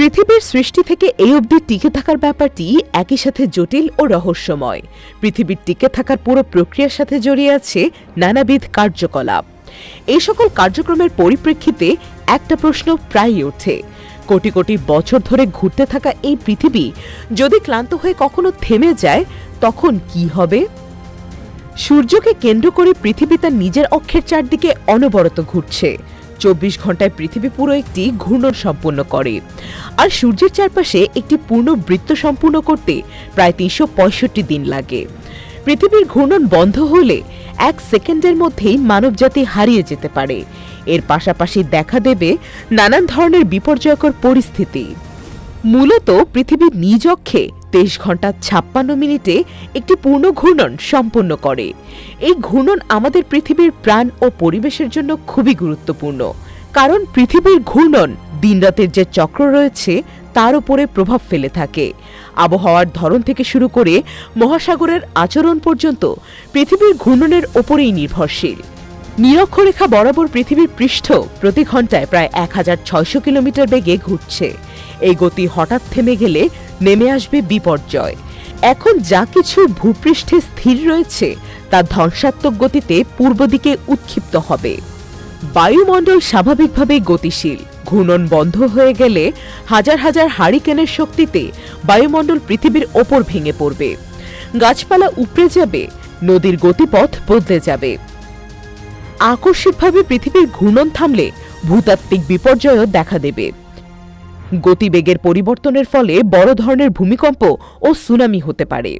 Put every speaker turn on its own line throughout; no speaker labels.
পৃথিবীর সৃষ্টি থেকে এই অবধি টিকে থাকার ব্যাপারটি একই সাথে জটিল ও রহস্যময়। পৃথিবীর টিকে থাকার পুরো প্রক্রিয়ার সাথে জড়িয়ে আছে নানাবিধ কার্যকলাপ। এই সকল কার্যক্রমের পরিপ্রেক্ষিতে একটা প্রশ্ন প্রায়ই ওঠে। কোটি কোটি বছর ধরে ঘুরতে থাকা এই পৃথিবী যদি ক্লান্ত হয়ে কখনো থেমে যায়, তখন কি হবে? সূর্যকে কেন্দ্র করে পৃথিবী তার নিজের অক্ষের চারদিকে অনবরত ঘুরছে। চব্বিশ ঘন্টায় পৃথিবী পুরো একটি ঘূর্ণন সম্পন্ন করে। আর সূর্যের চারপাশে একটি পূর্ণ বৃত্ত সম্পূর্ণ করতে প্রায় তিনশো পঁয়ষট্টি দিন লাগে। পৃথিবীর ঘূর্ণন বন্ধ হলে এক সেকেন্ডের মধ্যেই মানবজাতি হারিয়ে যেতে পারে। এর পাশাপাশি দেখা দেবে নানান ধরনের বিপর্যয়কর পরিস্থিতি। মূলত পৃথিবীর নিজ অক্ষে তেইশ ঘণ্টা ছাপ্পান্ন মিনিটে একটি পূর্ণ ঘূর্ণন সম্পন্ন করে। এই ঘূর্ণন আমাদের পৃথিবীর প্রাণ ও পরিবেশের জন্য খুবই গুরুত্বপূর্ণ। কারণ পৃথিবীর ঘূর্ণন দিনরাতের যে চক্র রয়েছে, তার উপরে প্রভাব ফেলে থাকে। আবহাওয়ার ধরন থেকে শুরু করে মহাসাগরের আচরণ পর্যন্ত পৃথিবীর ঘূর্ণনের ওপরেই নির্ভরশীল। নিরক্ষরেখা বরাবর পৃথিবীর পৃষ্ঠ প্রতি ঘন্টায় প্রায় এক হাজার ছয়শো কিলোমিটার বেগে ঘুরছে। এই গতি হঠাৎ থেমে গেলে নেমে আসবে বিপর্যয়। এখন যা কিছু ভূপৃষ্ঠে স্থির রয়েছে, তা ধ্বংসাত্মক গতিতে পূর্ব দিকে উৎক্ষিপ্ত হবে। বায়ুমণ্ডল স্বাভাবিকভাবেই গতিশীল, ঘূর্ণন বন্ধ হয়ে গেলে হাজার হাজার হারিকেনের শক্তিতে বায়ুমণ্ডল পৃথিবীর ওপর ভেঙে পড়বে। গাছপালা উপড়ে যাবে, নদীর গতিপথ বদলে যাবে। আকস্মিকভাবে পৃথিবীর ঘূর্ণন থামলে ভূতাত্ত্বিক বিপর্যয়ও দেখা দেবে। গতিবেগের পরিবর্তনের ফলে বড় ধরনের ভূমিকম্প ও সুনামি হতে পারে।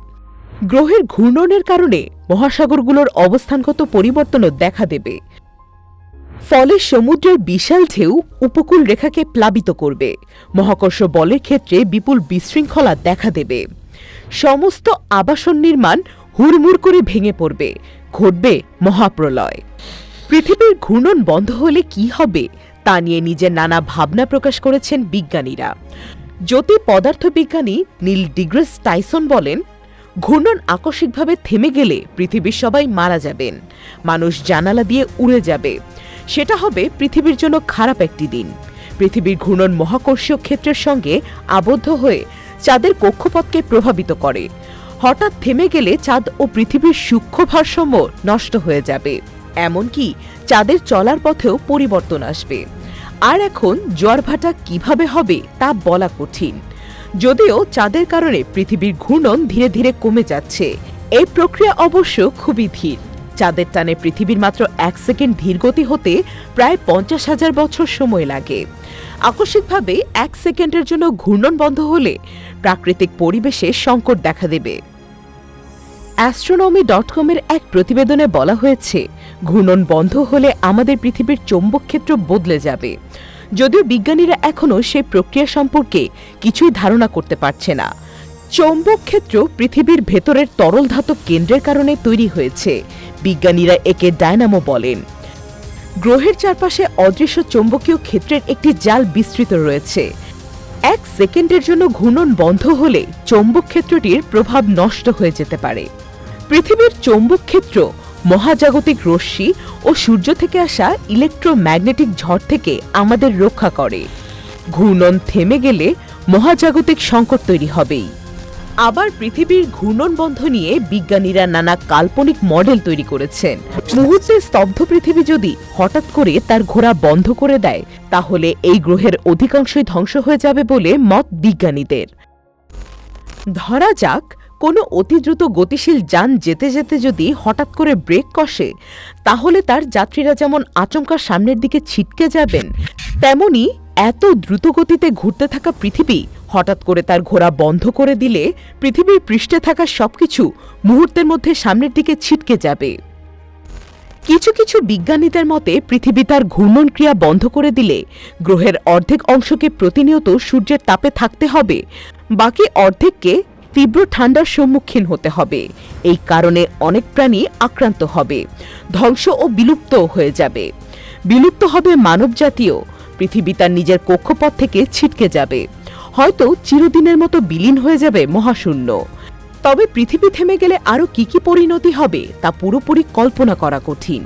গ্রহের ঘূর্ণনের কারণে মহাসাগরগুলোর অবস্থানগত পরিবর্তনও দেখা দেবে। ফলে সমুদ্রের বিশাল ঢেউ উপকূল রেখাকে প্লাবিত করবে। মহাকর্ষ বলের ক্ষেত্রে বিপুল বিশৃঙ্খলা দেখা দেবে। সমস্ত আবাসন নির্মাণ হুড়মুড় করে ভেঙে পড়বে। ঘটবে মহাপ্রলয়। পৃথিবীর ঘূর্ণন বন্ধ হলে কি হবে, তা নিয়ে নিজের নানা ভাবনা প্রকাশ করেছেন বিজ্ঞানীরা। জ্যোতি পদার্থবিজ্ঞানী নীল ডিগ্রেস টাইসন বলেন, ঘূর্ণন আকস্মিকভাবে থেমে গেলে পৃথিবীর সবাই মারা যাবেন, মানুষ জানালা দিয়ে উড়ে যাবে। সেটা হবে পৃথিবীর জন্য খারাপ একটি দিন। পৃথিবীর ঘূর্ণন মহাকর্ষীয় ক্ষেত্রের সঙ্গে আবদ্ধ হয়ে চাঁদের কক্ষপথকে প্রভাবিত করে। হঠাৎ থেমে গেলে চাঁদ ও পৃথিবীর সূক্ষ্ম ভারসাম্য নষ্ট হয়ে যাবে। এমনকি চাঁদের চলার পথেও পরিবর্তন আসবে। আর এখন জোয়ারভাটা কীভাবে হবে তা বলা কঠিন। যদিও চাঁদের কারণে পৃথিবীর ঘূর্ণন ধীরে ধীরে কমে যাচ্ছে, এই প্রক্রিয়া অবশ্য খুবই ধীর। চাঁদের টানে পৃথিবীর মাত্র এক সেকেন্ড ধীরগতি হতে প্রায় পঞ্চাশ হাজার বছর সময় লাগে। আকস্মিকভাবে এক সেকেন্ডের জন্য ঘূর্ণন বন্ধ হলে প্রাকৃতিক পরিবেশে সংকট দেখা দেবে। অ্যাস্ট্রোনমি ডট কমের এক প্রতিবেদনে বলা হয়েছে, ঘূর্ণন বন্ধ হলে আমাদের পৃথিবীর চৌম্বকক্ষেত্র বদলে যাবে। যদিও বিজ্ঞানীরা এখনও সেই প্রক্রিয়া সম্পর্কে কিছুই ধারণা করতে পারছে না। চৌম্বক ক্ষেত্র পৃথিবীর ভেতরের তরল ধাতব কেন্দ্রের কারণে তৈরি হয়েছে, বিজ্ঞানীরা একে ডায়নামো বলেন। গ্রহের চারপাশে অদৃশ্য চৌম্বকীয় ক্ষেত্রের একটি জাল বিস্তৃত রয়েছে। এক সেকেন্ডের জন্য ঘূর্ণন বন্ধ হলে চৌম্বক ক্ষেত্রটির প্রভাব নষ্ট হয়ে যেতে পারে। পৃথিবীর চৌম্বক ক্ষেত্র, মহাজাগতিক রশ্মি ও সূর্য থেকে আসা ইলেকট্রোম্যাগনেটিক ঝড় থেকে আমাদের রক্ষা করে। ঘূর্ণন থেমে গেলে মহাজাগতিক সংকট তৈরি হবেই। আবার পৃথিবীর ঘূর্ণন বন্ধ নিয়ে বিজ্ঞানীরা নানা কাল্পনিক মডেল তৈরি করেছেন। মুহূর্তে স্তব্ধ পৃথিবী যদি হঠাৎ করে তার ঘোরা বন্ধ করে দেয়, তাহলে এই গ্রহের অধিকাংশই ধ্বংস হয়ে যাবে বলে মত বিজ্ঞানীদের। ধরা যাক কোনো অতি দ্রুত গতিশীল যান যেতে যেতে যদি হঠাৎ করে ব্রেক কষে, তাহলে তার যাত্রীরা যেমন আচমকা সামনের দিকে ছিটকে যাবেন, তেমনি এত দ্রুত গতিতে ঘুরতে থাকা পৃথিবী হঠাৎ করে তার ঘোড়া বন্ধ করে দিলে পৃথিবীর পৃষ্ঠে থাকা সবকিছু মুহূর্তের মধ্যে সামনের দিকে ছিটকে যাবে। কিছু কিছু বিজ্ঞানীদের মতে, পৃথিবী তার ঘূর্ণন ক্রিয়া বন্ধ করে দিলে গ্রহের অর্ধেক অংশকে প্রতিনিয়ত সূর্যের তাপে থাকতে হবে, বাকি অর্ধেককে তীব্র ঠান্ডার সম্মুখীন হতে হবে। এই কারণে অনেক প্রাণী আক্রান্ত হবে। ধ্বংস ও বিলুপ্ত হয়ে যাবে। বিলুপ্ত হবে মানবজাতীয় পৃথিবী তার নিজের কক্ষপথ থেকে ছিটকে যাবে। হয়তো চিরদিনের মতো বিলীন হয়ে যাবে মহাশূন্য। তবে পৃথিবী থেমে গেলে আরও কি কি পরিণতি হবে তা পুরোপুরি কল্পনা করা কঠিন।